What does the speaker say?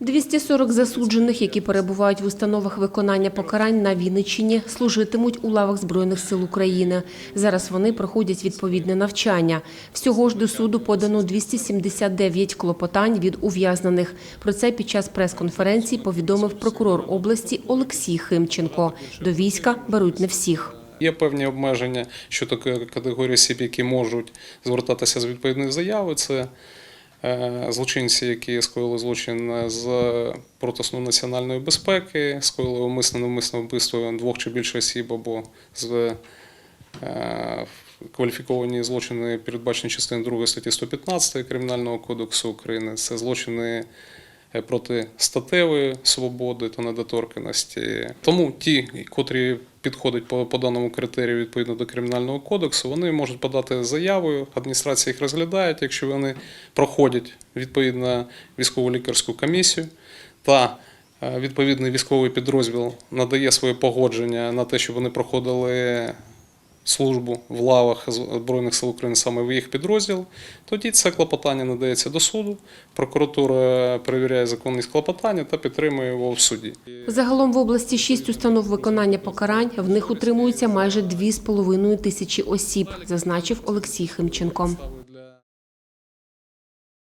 240 засуджених, які перебувають в установах виконання покарань на Вінниччині, служитимуть у лавах Збройних сил України. Зараз вони проходять відповідне навчання. Всього ж до суду подано 279 клопотань від ув'язнених. Про це під час прес-конференції повідомив прокурор області Олексій Химченко. До війська беруть не всіх. Є певні обмеження щодо категорії осіб, які можуть звертатися з відповідної заяви. Це злочинці, які скоїли злочин з протисну національної безпеки, скоїли умисне навмисне вбивство двох чи більше осіб або з е, кваліфіковані злочини, передбачені частиною 2 статті 115 Кримінального кодексу України. Це злочини е, проти статевої свободи та недоторканості. Тому ті, котрі підходять по, по даному критерію відповідно до кримінального кодексу, вони можуть подати заявою. Адміністрація їх розглядає, якщо вони проходять відповідно військово-лікарську комісію та е, відповідний військовий підрозділ надає своє погодження на те, щоб вони проходили службу в лавах Збройних сил України саме в їх підрозділ, тоді це клопотання надається до суду. Прокуратура перевіряє законність клопотання та підтримує його в суді. Загалом в області шість установ виконання покарань. В них утримуються майже 2,5 тисячі осіб, зазначив Олексій Химченко.